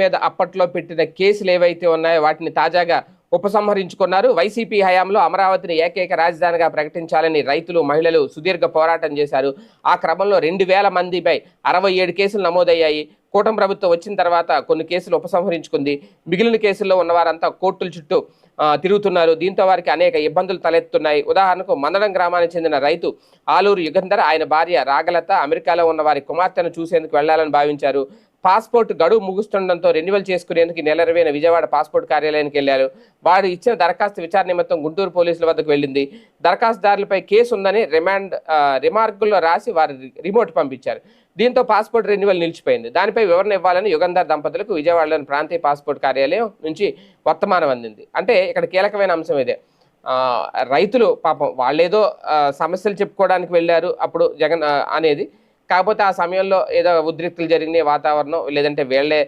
మీద అప్పట్లో పెట్టిన కేసులు ఏవైతే ఉన్నాయో వాటిని తాజాగా ఉపసంహరించుకున్నారు. వైసీపీ హయాంలో అమరావతిని ఏకైక రాజధానిగా ప్రకటించాలని రైతులు మహిళలు సుదీర్ఘ పోరాటం చేశారు. ఆ క్రమంలో రెండు వేల మందిపై అరవై ఏడు కేసులు నమోదయ్యాయి. కూటమి ప్రభుత్వం వచ్చిన తర్వాత కొన్ని కేసులు ఉపసంహరించుకుంది. మిగిలిన కేసుల్లో ఉన్నవారంతా కోర్టుల చుట్టూ తిరుగుతున్నారు. దీంతో వారికి అనేక ఇబ్బందులు తలెత్తున్నాయి ఉదాహరణకు మందడం గ్రామానికి చెందిన రైతు ఆలూరు యుగంధర్ ఆయన భార్య రాగలత అమెరికాలో ఉన్న వారి కుమార్తెను చూసేందుకు వెళ్ళాలని భావించారు. పాస్పోర్ట్ గడువు ముగుస్తుండటంతో రెన్యువల్ చేసుకునేందుకు నెల ఇరవైన విజయవాడ పాస్పోర్ట్ కార్యాలయానికి వెళ్ళారు వారు ఇచ్చిన దరఖాస్తు విచారణ నిమిత్తం గుంటూరు పోలీసుల వద్దకు వెళ్ళింది. దరఖాస్తుదారులపై కేసు ఉందని రిమాండ్ రిమార్కుల్లో రాసి వారి రిమోట్ పంపించారు. దీంతో పాస్పోర్ట్ రెన్యువల్ నిలిచిపోయింది. దానిపై వివరణ ఇవ్వాలని యుగంధర్ దంపతులకు విజయవాడలోని ప్రాంతీయ పాస్పోర్ట్ కార్యాలయం నుంచి వర్తమానం అందింది. అంటే ఇక్కడ కీలకమైన అంశం ఇదే. రైతులు పాపం వాళ్ళేదో సమస్యలు చెప్పుకోవడానికి వెళ్ళారు. అప్పుడు జగన్ అనేది కాకపోతే ఆ సమయంలో ఏదో ఉద్రిక్తులు జరిగినాయి వాతావరణం లేదంటే వీళ్ళే